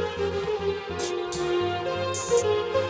Thank you.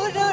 ওরা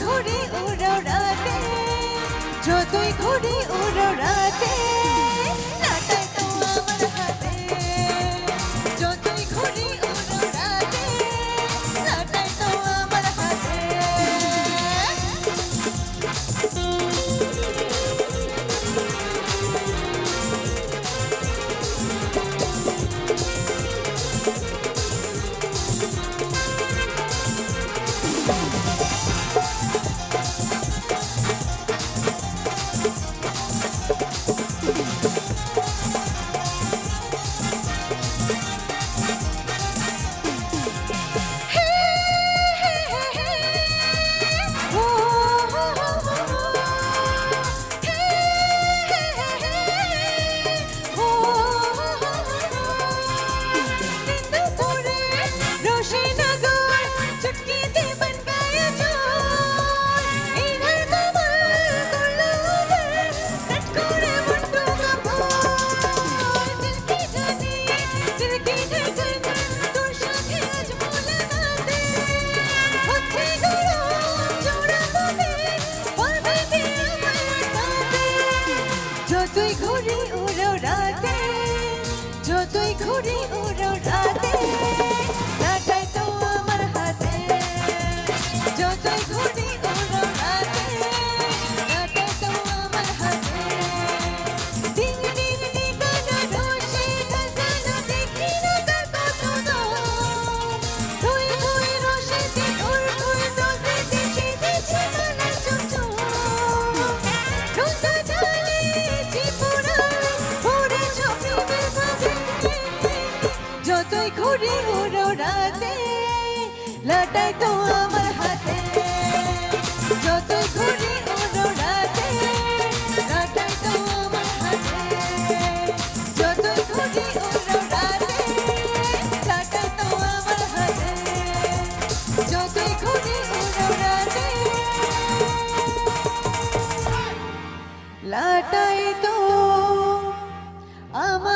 ঘুরি উড়ো রাতে যতই ঘুরি উড়ো যতই ঘুরি উড়ো রাতে যতই ঘুরি উড়ো রাতে লাটাই তো আমার হাতে। যতই ঘুরি রাতে, লাটাই তো আমার হাতে। যতই ঘুরি লাটাই তো আমার হাতে। যতই ঘুরি লাটাই তো আমার হাতে। যতই ঘুরি উড়ো রাতে, লাটাই তো আমাদের